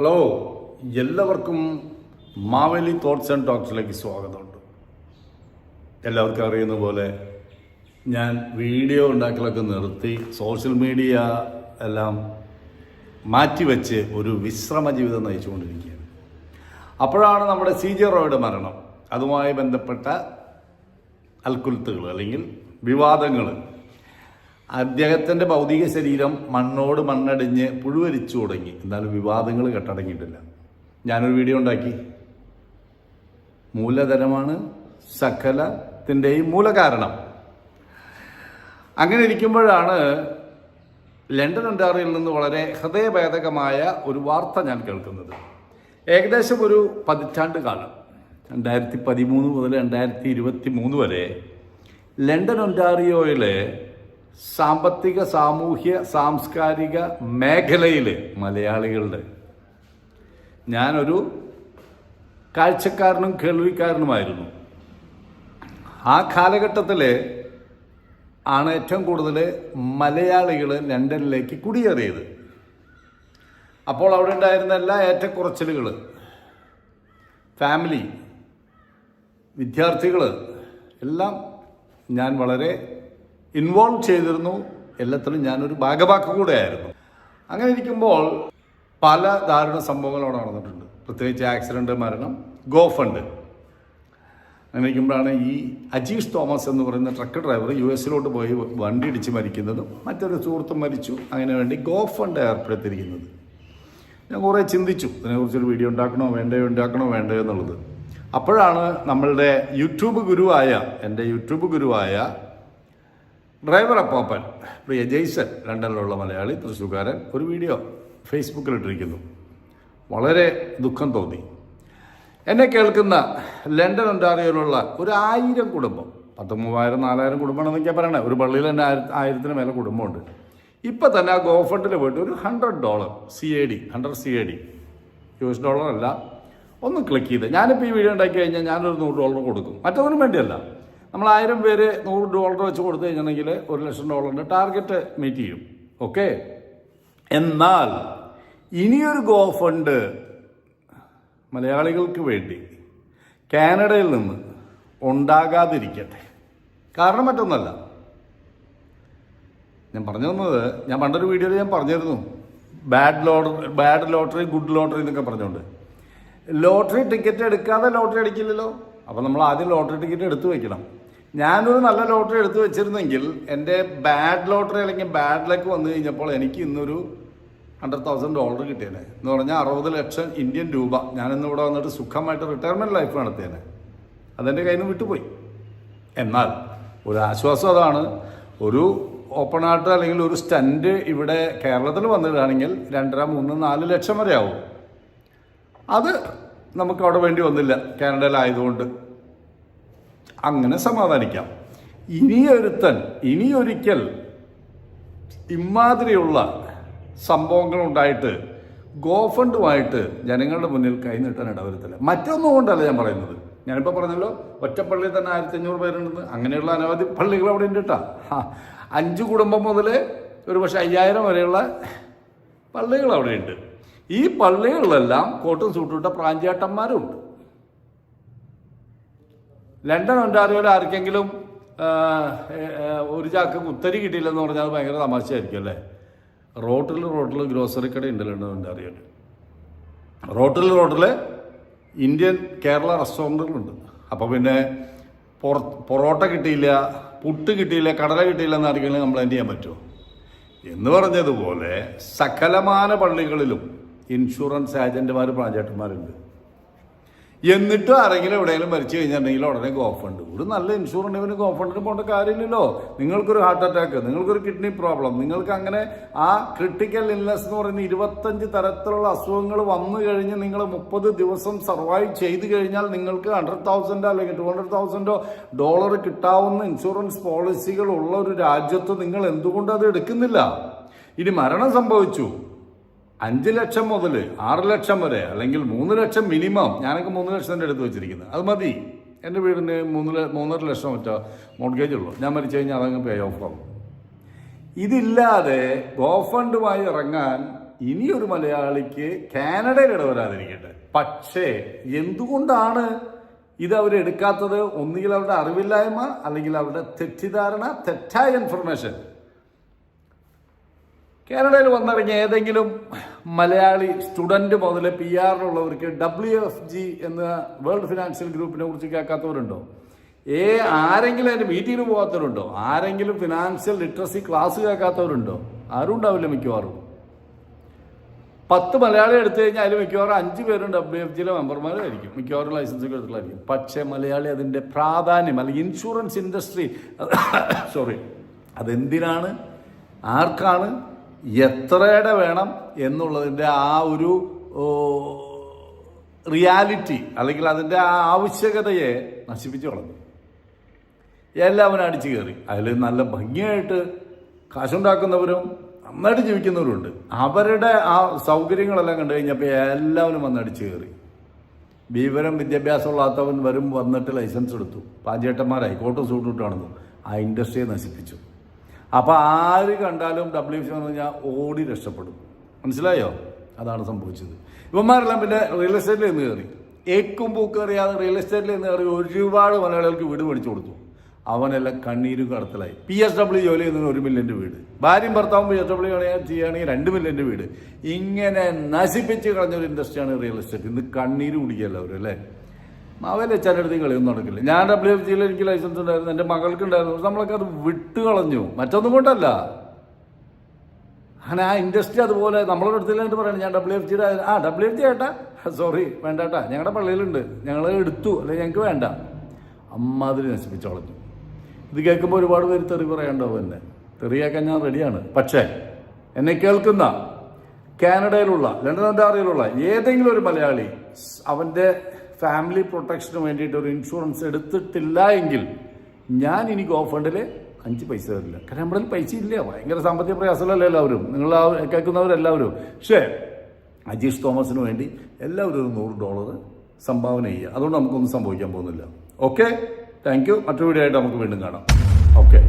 Hello എല്ലാവർക്കും Maveli thoughts and ടോക്സിലേക്ക് സ്വാഗതമുണ്ട്. എല്ലാവർക്കും അറിയുന്ന പോലെ ഞാൻ വീഡിയോ ഉണ്ടാക്കലൊക്കെ നിർത്തി സോഷ്യൽ മീഡിയ എല്ലാം മാറ്റിവെച്ച് ഒരു വിശ്രമ ജീവിതം നയിച്ചുകൊണ്ടിരിക്കുകയാണ്. അപ്പോഴാണ് നമ്മുടെ സി ജെ റോയുടെ മരണം. അതുമായി ബന്ധപ്പെട്ട അൽക്കുൽത്തുകൾ അല്ലെങ്കിൽ വിവാദങ്ങൾ അദ്ദേഹത്തിന്റെ ഭൗതിക ശരീരം മണ്ണോട് മണ്ണടിഞ്ഞ് പുഴുവരിച്ചു തുടങ്ങി. എന്നാലും വിവാദങ്ങൾ കെട്ടടങ്ങിയിട്ടില്ല. ഞാനൊരു വീഡിയോ ഉണ്ടാക്കി. മൂലധനമാണ് സകലത്തിന്റെയും മൂലകാരണം. അങ്ങനെ ഇരിക്കുമ്പോഴാണ് ലണ്ടൻ ഒണ്ടാറിയിൽ നിന്ന് വളരെ ഹൃദയഭേദകമായ ഒരു വാർത്ത ഞാൻ കേൾക്കുന്നത്. ഏകദേശം ഒരു പതിറ്റാണ്ട് കാലം. രണ്ടായിരത്തി പതിമൂന്ന് മുതൽ രണ്ടായിരത്തി ഇരുപത്തി മൂന്ന് വരെ ലണ്ടൻ ഒണ്ടാറിയോയിലെ സാമ്പത്തിക സാമൂഹ്യ സാംസ്കാരിക മേഖലയിൽ മലയാളികളുടെ ഞാനൊരു കാഴ്ചക്കാരനും കേൾവിക്കാരനുമായിരുന്നു. ആ കാലഘട്ടത്തിൽ ആണ് ഏറ്റവും കൂടുതൽ മലയാളികൾ ലണ്ടനിലേക്ക് കുടിയേറിയത്. അപ്പോൾ അവിടെ ഉണ്ടായിരുന്ന എല്ലാ ഏറ്റക്കുറച്ചിലുകൾ ഫാമിലി വിദ്യാർത്ഥികൾ എല്ലാം ഞാൻ വളരെ ഇൻവോൾവ് ചെയ്തിരുന്നു. എല്ലാത്തിലും ഞാനൊരു ഭാഗവാക്ക് കൂടെ ആയിരുന്നു അങ്ങനെ ഇരിക്കുമ്പോൾ പല ദാരുണ സംഭവങ്ങൾ അവിടെ നടന്നിട്ടുണ്ട്. പ്രത്യേകിച്ച് ആക്സിഡന്റ് മരണം ഗോ ഫണ്ട്. അങ്ങനെ ഇരിക്കുമ്പോഴാണ് ഈ അജീഷ് തോമസ് എന്ന് പറയുന്ന ട്രക്ക് ഡ്രൈവർ യു എസിലോട്ട് പോയി വണ്ടി ഇടിച്ച് മരിക്കുന്നതും മറ്റൊരു സുഹൃത്തും മരിച്ചു. അങ്ങനെ വേണ്ടി ഗോ ഫണ്ട് ഏർപ്പെടുത്തിയിരിക്കുന്നത്. ഞാൻ കുറേ ചിന്തിച്ചു. ഇതിനെക്കുറിച്ചൊരു വീഡിയോ ഉണ്ടാക്കണോ വേണ്ടയോ ഉണ്ടാക്കണോ വേണ്ടയോ എന്നുള്ളത്. അപ്പോഴാണ് നമ്മളുടെ യൂട്യൂബ് ഗുരുവായ എന്റെ യൂട്യൂബ് ഗുരുവായ ഡ്രൈവർ അപ്പാപ്പൻ പ്രിയ ജെയ്സൺ ലണ്ടനിലുള്ള മലയാളി തൃശ്ശൂക്കാരൻ ഒരു വീഡിയോ ഫേസ്ബുക്കിലിട്ടിരിക്കുന്നു വളരെ ദുഃഖം തോന്നി. എന്നെ കേൾക്കുന്ന ലണ്ടൻ ഒണ്ടാറിയോയിലുള്ള ഒരു ആയിരം കുടുംബം പത്ത് മൂവായിരം നാലായിരം കുടുംബമാണെന്നൊക്കെയാണ് പറയണേ. ഒരു പള്ളിയിൽ തന്നെ ആയിരത്തി ആയിരത്തിന് മേലെ കുടുംബമുണ്ട്. ഇപ്പം തന്നെ ആ ഗോഫണ്ടിൽ പോയിട്ട് ഒരു hundred dollar C A D hundred C A D U S dollar അല്ല. ഒന്ന് ക്ലിക്ക് ചെയ്ത് ഞാനിപ്പോൾ ഈ വീഡിയോ ഉണ്ടാക്കി കഴിഞ്ഞാൽ ഞാനൊരു നൂറ് ഡോളർ കൊടുക്കും. മറ്റൊന്നിനും വേണ്ടിയല്ല. നമ്മൾ ആയിരം പേര് നൂറ് ഡോളർ വെച്ച് കൊടുത്തു കഴിഞ്ഞിട്ടുണ്ടെങ്കിൽ ഒരു ലക്ഷം ഡോളറിന്റെ ടാർഗറ്റ് മീറ്റ് ചെയ്യും. ഓക്കെ? എന്നാൽ ഇനിയൊരു ഗോ ഫണ്ട് മലയാളികൾക്ക് വേണ്ടി കാനഡയിൽ നിന്ന് ഉണ്ടാകാതിരിക്കട്ടെ. കാരണം മറ്റൊന്നല്ല. ഞാൻ പറഞ്ഞു തന്നത് ഞാൻ പണ്ടൊരു വീഡിയോയിൽ ഞാൻ പറഞ്ഞിരുന്നു. Bad lottery bad lottery good lottery എന്നൊക്കെ പറഞ്ഞുകൊണ്ട്. ലോട്ടറി ടിക്കറ്റ് എടുക്കാതെ ലോട്ടറി അടിക്കില്ലല്ലോ. അപ്പോൾ നമ്മൾ ആദ്യം ലോട്ടറി ടിക്കറ്റ് എടുത്തു വെക്കണം. ഞാനൊരു നല്ല ലോട്ടറി എടുത്തു വെച്ചിരുന്നെങ്കിൽ എന്റെ ബാഡ് ലോട്ടറി അല്ലെങ്കിൽ ബാഡ് ലക്ക് വന്നു കഴിഞ്ഞപ്പോൾ എനിക്ക് ഇന്നൊരു ഹൺഡ്രഡ് തൗസൻഡ് ഡോളർ കിട്ടിയേനെ. എന്ന് പറഞ്ഞാൽ അറുപത് ലക്ഷം ഇന്ത്യൻ രൂപ ഞാനിന്ന് ഇവിടെ വന്നിട്ട് സുഖമായിട്ട് റിട്ടയർമെന്റ് ലൈഫ് നടത്തിയേനെ. അതെന്റെ കയ്യിൽ നിന്ന് വിട്ടുപോയി. എന്നാൽ ഒരു ആശ്വാസം അതാണ്. ഒരു ഓപ്പൺ ആർട്ട് അല്ലെങ്കിൽ ഒരു സ്റ്റണ്ട് ഇവിടെ കേരളത്തിൽ വന്നിട്ടാണെങ്കിൽ രണ്ടര മൂന്ന് നാല് ലക്ഷം വരെ ആവും അത് നമുക്ക് അവിടെ വേണ്ടി വന്നില്ല. കാനഡയിലായതുകൊണ്ട്. അങ്ങനെ സമാധാനിക്കാം. ഇനിയൊരുത്തൻ ഇനിയൊരിക്കൽ ഇമാതിരിയുള്ള സംഭവങ്ങൾ ഉണ്ടായിട്ട് ഗോഫണ്ടുമായിട്ട് ജനങ്ങളുടെ മുന്നിൽ കൈനീട്ടാൻ ഇടവരുത്തില്ല. മറ്റൊന്നും കൊണ്ടല്ല ഞാൻ പറയുന്നത്. ഞാനിപ്പോൾ പറഞ്ഞല്ലോ ഒറ്റപ്പള്ളിയിൽ തന്നെ ആയിരത്തി അഞ്ഞൂറ് പേരുണ്ടെന്ന്. അങ്ങനെയുള്ള അനവധി പള്ളികൾ അവിടെ ഉണ്ട് കേട്ടോ. അഞ്ച് കുടുംബം മുതൽ ഒരു പക്ഷേ അയ്യായിരം വരെയുള്ള പള്ളികൾ അവിടെ ഉണ്ട്. ഈ പള്ളികളിലെല്ലാം കോട്ടും സൂട്ടുവിട്ട പ്രാഞ്ചേട്ടന്മാരുണ്ട് ലണ്ടൻ ഒന്റാറിയോയിൽ ആർക്കെങ്കിലും ഒരു ചാക്ക് കുത്തരി കിട്ടിയില്ലെന്ന് പറഞ്ഞാൽ അത് ഭയങ്കര തമാശയായിരിക്കും അല്ലേ? റോട്ടിൽ റോട്ടിൽ ഗ്രോസറി കട ഉണ്ട് ലണ്ടൻ ഒന്റാറിയോയിൽ റോട്ടിൽ റോട്ടിൽ ഇന്ത്യൻ കേരള റെസ്റ്റോറന്റുകളുണ്ട്. അപ്പോൾ പിന്നെ പൊറോട്ട കിട്ടിയില്ല പുട്ട് കിട്ടിയില്ല കടല കിട്ടിയില്ല എന്ന് ആർക്കെങ്കിലും കംപ്ലൈന്റ് ചെയ്യാൻ പറ്റുമോ? എന്ന് പറഞ്ഞതുപോലെ സകലമാന പള്ളികളിലും ഇൻഷുറൻസ് ഏജന്റുമാർ പ്രാജേട്ടന്മാരുണ്ട് എന്നിട്ടും ആരെങ്കിലും എവിടെയെങ്കിലും മരിച്ചു കഴിഞ്ഞിട്ടുണ്ടെങ്കിൽ ഉടനെ ഗോഫണ്ട് ഒരു നല്ല ഇൻഷുറൻസ് ഇവന് ഗോഫണ്ടിന് പോകേണ്ട കാര്യമില്ലല്ലോ. നിങ്ങൾക്കൊരു ഹാർട്ട് അറ്റാക്ക് നിങ്ങൾക്കൊരു കിഡ്നി പ്രോബ്ലം നിങ്ങൾക്ക് അങ്ങനെ ആ ക്രിട്ടിക്കൽ ഇൽനെസ് എന്ന് പറയുന്ന ഇരുപത്തഞ്ച് തരത്തിലുള്ള അസുഖങ്ങൾ വന്നു കഴിഞ്ഞ് നിങ്ങൾ മുപ്പത് ദിവസം സർവൈവ് ചെയ്ത് കഴിഞ്ഞാൽ നിങ്ങൾക്ക് ഹൺഡ്രഡ് തൗസൻഡോ അല്ലെങ്കിൽ ടു ഹൺഡ്രഡ് തൗസൻഡോ ഡോളർ കിട്ടാവുന്ന ഇൻഷുറൻസ് പോളിസികൾ ഉള്ള ഒരു രാജ്യത്ത് നിങ്ങൾ എന്തുകൊണ്ട് അത് എടുക്കുന്നില്ല? ഇനി മരണം സംഭവിച്ചു. അഞ്ച് ലക്ഷം മുതൽ ആറ് ലക്ഷം വരെ അല്ലെങ്കിൽ മൂന്ന് ലക്ഷം മിനിമം ഞാനൊക്കെ മൂന്ന് ലക്ഷത്തിന്റെ എടുത്ത് വെച്ചിരിക്കുന്നത്. അത് മതി. എന്റെ വീടിന് മൂന്ന് മൂന്നര ലക്ഷം മറ്റോ മോർഗേജ് ഉള്ളൂ. ഞാൻ മരിച്ചു കഴിഞ്ഞാൽ അതങ്ങ് പേ ഓഫ് ആവും. ഇതില്ലാതെ ഗോഫണ്ടുമായി ഇറങ്ങാൻ ഇനിയൊരു മലയാളിക്ക് കാനഡയിൽ ഇടവരാതിരിക്കട്ടെ. പക്ഷേ എന്തുകൊണ്ടാണ് ഇത് അവരെടുക്കാത്തത് ഒന്നുകിൽ അവരുടെ അറിവില്ലായ്മ അല്ലെങ്കിൽ അവരുടെ തെറ്റിദ്ധാരണ തെറ്റായ ഇൻഫർമേഷൻ കാനഡയിൽ വന്നിറങ്ങിയ ഏതെങ്കിലും മലയാളി സ്റ്റുഡന്റ് മുതൽ പി ആറിലുള്ളവർക്ക് ഡബ്ല്യു എഫ് ജി എന്ന വേൾഡ് ഫിനാൻഷ്യൽ ഗ്രൂപ്പിനെ കുറിച്ച് കേൾക്കാത്തവരുണ്ടോ? ഏ ആരെങ്കിലും അതിന്റെ മീറ്റിങ്ങിന് പോകാത്തവരുണ്ടോ? ആരെങ്കിലും ഫിനാൻഷ്യൽ ലിറ്ററസി ക്ലാസ് കേൾക്കാത്തവരുണ്ടോ? ആരും ഉണ്ടാവില്ല മിക്കവാറും. പത്ത് മലയാളി എടുത്തു കഴിഞ്ഞാൽ അതിൽ മിക്കവാറും അഞ്ച് പേരും ഡബ്ല്യു എഫ് ജിയിലെ മെമ്പർമാരായിരിക്കും. മിക്കവാറും ലൈസൻസ് എടുത്തിട്ടുള്ളതായിരിക്കും. പക്ഷേ മലയാളി അതിന്റെ പ്രാധാന്യം അല്ലെങ്കിൽ ഇൻഷുറൻസ് ഇൻഡസ്ട്രി സോറി അതെന്തിനാണ്? ആർക്കാണ്? എത്രയുടെ വേണം എന്നുള്ളതിന്റെ ആ ഒരു റിയാലിറ്റി അല്ലെങ്കിൽ അതിന്റെ ആ ആവശ്യകതയെ നശിപ്പിച്ചു കളഞ്ഞു. എല്ലാവരും അടിച്ചു കയറി. അതിൽ നല്ല ഭംഗിയായിട്ട് കാശുണ്ടാക്കുന്നവരും നന്നായിട്ട് ജീവിക്കുന്നവരുണ്ട് അവരുടെ ആ സൗകര്യങ്ങളെല്ലാം കണ്ടു കഴിഞ്ഞപ്പോൾ എല്ലാവരും വന്ന് അടിച്ചു കയറി. വിവരം വിദ്യാഭ്യാസമുള്ളാത്തവൻ വരും വന്നിട്ട് ലൈസൻസ് എടുത്തു. പാചേട്ടന്മാരായി കോട്ടും സൂട്ടും ഇട്ട് നടന്നു. ആ ഇൻഡസ്ട്രിയെ നശിപ്പിച്ചു. അപ്പോൾ ആര് കണ്ടാലും ഡബ്ല്യു സി എന്ന് പറഞ്ഞാൽ ഓടി രക്ഷപ്പെടും. മനസ്സിലായോ? അതാണ് സംഭവിച്ചത്. ഇവന്മാരെല്ലാം പിന്നെ റിയൽ എസ്റ്റേറ്റിൽ നിന്ന് കയറി ഏക്കും പൂക്കും അറിയാതെ റിയൽ എസ്റ്റേറ്റിൽ നിന്ന് കയറി ഒരുപാട് മലയാളികൾക്ക് വീട് മേടിച്ചു കൊടുത്തു. അവനെല്ലാം കണ്ണീരും കടത്തലായി. പി എസ് ഡബ്ല്യു ജോലി ചെയ്യുന്ന ഒരു മില്യന്റെ വീട്. ഭാര്യയും ഭർത്താവും പി എസ് ഡബ്ല്യു ചെയ്യുകയാണെങ്കിൽ രണ്ട് മില്യന്റെ വീട്. ഇങ്ങനെ നശിപ്പിച്ച് കളഞ്ഞൊരു ഇൻഡസ്ട്രിയാണ് റിയൽ എസ്റ്റേറ്റ് ഇന്ന് കണ്ണീര് കുടിക്കുകയല്ല അവരല്ലേ അല്ലേ? അവരെ ചിലയിടത്ത് കളിയൊന്നും നടക്കില്ല. ഞാൻ ഡബ്ല്യു എഫ് ജിയിൽ എനിക്ക് ലൈസൻസ് ഉണ്ടായിരുന്നു എന്റെ മകൾക്ക് ഉണ്ടായിരുന്നു. നമ്മളൊക്കെ അത് വിട്ട് കളഞ്ഞു. മറ്റൊന്നും കൊണ്ടല്ല. അങ്ങനെ ആ ഇൻഡസ്ട്രി അതുപോലെ നമ്മളോട് എടുത്തില്ലാണ്ട് പറയണം. ഞാൻ ഡബ്ല്യു എഫ് ജിയുടെ ആ ഡബ്ല്യു എഫ് ജി ഏട്ടാ സോറി വേണ്ടാട്ടാ. ഞങ്ങളുടെ പള്ളിയിലുണ്ട്. ഞങ്ങൾ എടുത്തു. അല്ലെങ്കിൽ ഞങ്ങൾക്ക് വേണ്ട. അമ്മാതിരി നശിപ്പിച്ചു കളഞ്ഞു. ഇത് കേൾക്കുമ്പോൾ ഒരുപാട് പേര് തെറി പറയാണ്ടാവും എന്നെ. തെറിയാക്കാൻ ഞാൻ റെഡിയാണ് പക്ഷേ എന്നെ കേൾക്കുന്ന കാനഡയിലുള്ള ലണ്ടൻ അന്താറിയിലുള്ള ഏതെങ്കിലും ഒരു മലയാളി അവന്റെ ഫാമിലി പ്രൊട്ടക്ഷന് വേണ്ടിയിട്ട് ഒരു ഇൻഷുറൻസ് എടുത്തിട്ടില്ല എങ്കിൽ ഞാൻ ഇനി ഗോഫണ്ടിൽ അഞ്ച് പൈസ തരില്ല. കാരണം നമ്മുടെ പൈസ ഇല്ല. ഭയങ്കര സാമ്പത്തിക പ്രയാസമല്ലേ എല്ലാവരും. നിങ്ങൾ കേൾക്കുന്നവരെല്ലാവരും. പക്ഷേ അജീഷ് തോമസിന് വേണ്ടി എല്ലാവരും ഒരു നൂറ് ഡോളർ സംഭാവന ചെയ്യുക. അതുകൊണ്ട് നമുക്കൊന്നും സംഭവിക്കാൻ പോകുന്നില്ല. ഓക്കെ താങ്ക് യു മറ്റൊരു വീഡിയോ ആയിട്ട് നമുക്ക് വീണ്ടും കാണാം. ഓക്കെ